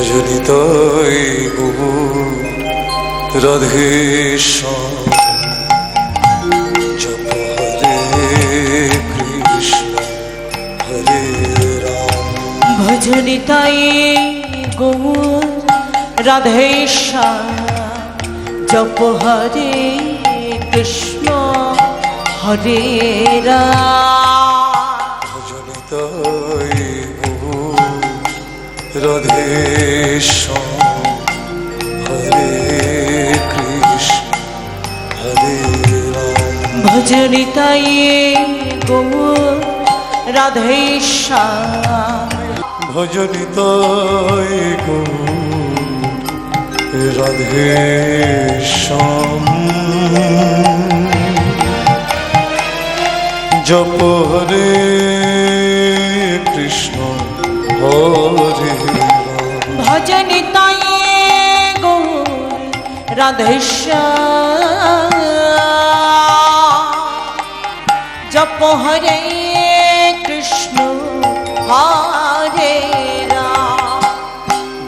ভজনিতাই গো রাধে শ্যাম জপ হরে কৃষ্ণ হরে রাম। গৌর জপ হরে কৃষ্ণ হরে রাম। ভজনিতাই গো রাধে শ্যাম হরে কৃষ্ণ হরে ভজনিতাই গৌর রাধেশ্যাম ভজনিতাই গো রাধে শ্যাম। জপ হরে কৃষ্ণ হরে রাম ভজনিতাই গৌর রাধেশ্যাম। জপ হরে কৃষ্ণ হরে রাম।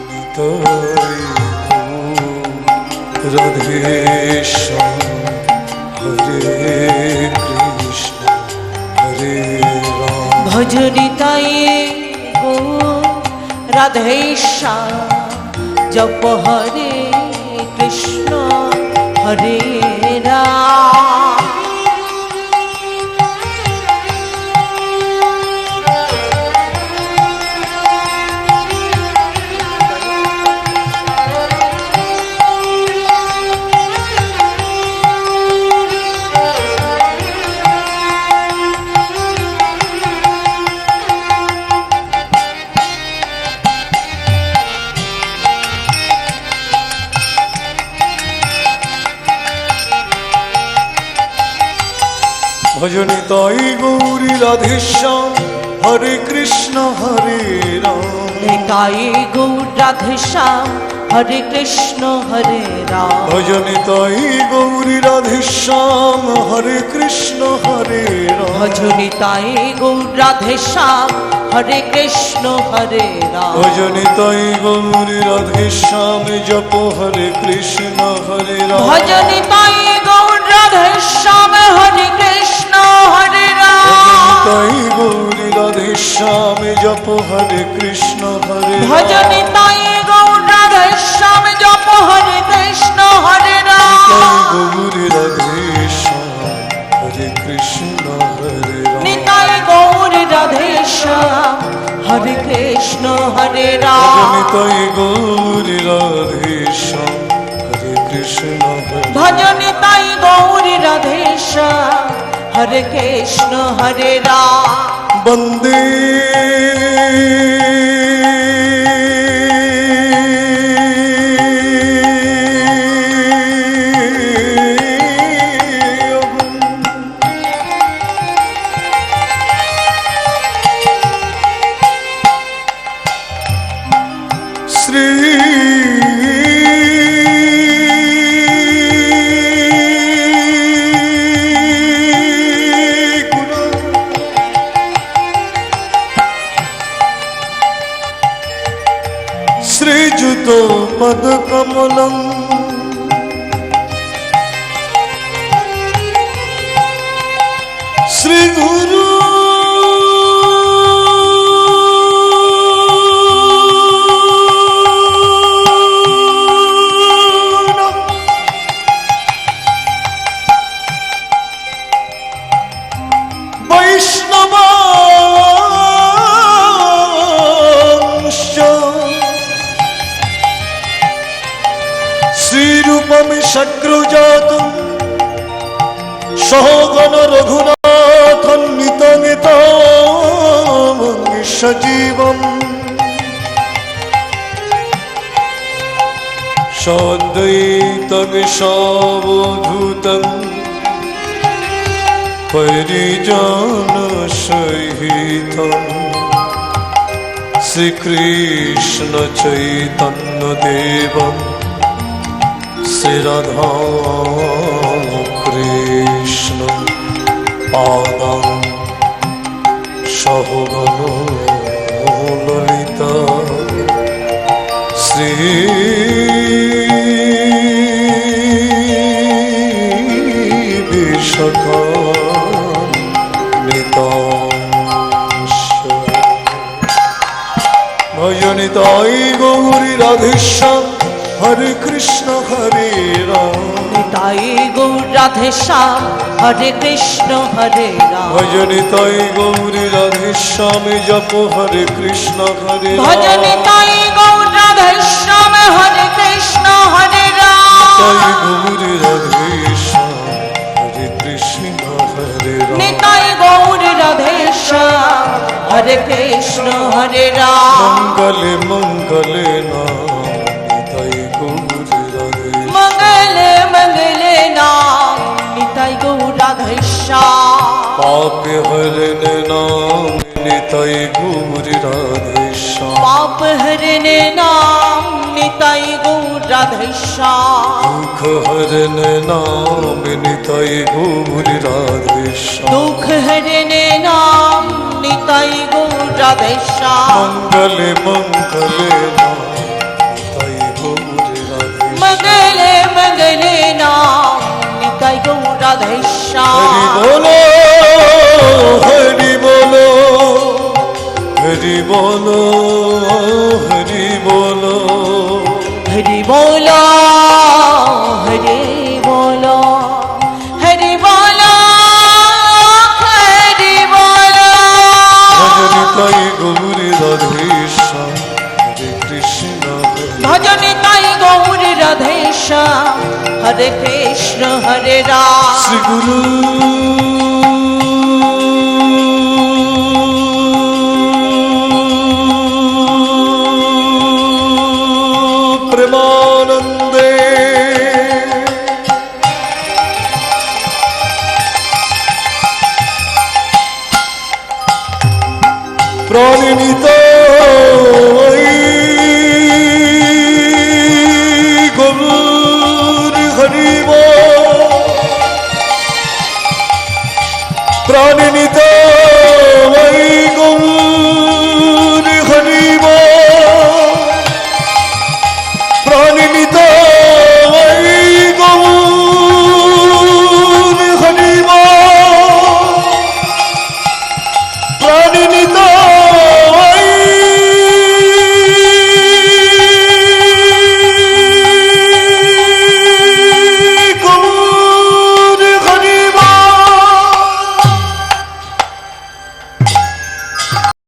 নিতাই গো রাধে শ্যাম হরে কৃষ্ণ হরে রাম। গৌর রাধেশ্যাম জপ হরে কৃষ্ণ হরে রাম ভজনে তাই গৌরী রাধেশ্যাম হরে কৃষ্ণ হরে রাম। নিতাই গৌর রাধেশ্যাম হরে কৃষ্ণ হরে রাম। ভজনে তাই গৌরী রাধেশ্যাম হরে কৃষ্ণ হরে রাম। ভজনিতাই গৌর রাধেশ্যাম হরে কৃষ্ণ হরে রাম। ভজনে তাই গৌরী রাধেশ্যাম জপ হরে কৃষ্ণ হরে রাম। ভজনিতাই গৌর রাধেশ্যাম তাই গৌরী রাধেশ্যাম জপ হরে কৃষ্ণ হরে রাম। ভজনিতাই গৌর রাধেশ্যাম জপ হরে কৃষ্ণ হরে তাই রাম গৌরী রাধেশ্যাম হরে কৃষ্ণ হরে রাম। নিতাই গৌর রাধেশ্যাম হরে কৃষ্ণ হরে রাম। ভজনিতাই গৌরী রাধেশ্যাম হরে কৃষ্ণ হরে ভজনিতাই গৌর রাধেশ্যাম হরে কৃষ্ণ হরে রাম বন্দে బతుకములం শক্রজাত সহগণ রঘুনাথ নিতমিত সজীবম সদ্বৈতং সবধূতং পরিজন সহিতম শ্রীকৃষ্ণ চৈতন্য দেব শ্রীরাধা কৃষ্ণ পাদম সহগণ ললিতা বিশাখা ভজনিতাই গৌরী রাধেশ্যাম হরে কৃষ্ণ হরে রাম। নিতাই গৌর রাধে শ্যাম হরে কৃষ্ণ হরে রাম। ভজনিতাই গৌরী রাধেশ্যাম জপ হরে কৃষ্ণ হরে রাম। ভজনে তাই গৌর রাধে শ্যাম হরে কৃষ্ণ হরে তাই রাম। গৌরী রাধেশ্যাম হরে কৃষ্ণ হরে রাম। নিতাই গৌর রাধে শ্যাম হরে কৃষ্ণ হরে রাম। মঙ্গলে মঙ্গলে নাম। পাপে হরণ নাম নিতাই গৌরী রাধেশ্যাম। পাপ হরণে নাম নিতাই গৌর রাধে শ্যাম দুঃখ হরণ নাম নিতাই গৌরী রাধেশ্যাম। দুঃখ হরণে নাম নিতাই গৌর রাধে শ্যাম মঙ্গলে মঙ্গলে নাম নিতাই গৌরী রাধেশ্যাম। মঙ্গলে মঙ্গলে নাম নিতাই গৌর রাধে হরি শ্যাম বলো হরি বলো হরি বলো হরি বলো হরি বলো হরি কৃষ্ণ ভজনে তাই গৌর রাধে শ্যাম হরে কৃষ্ণ হরে গুরু। প্রাণিত হরিব প্রাণিত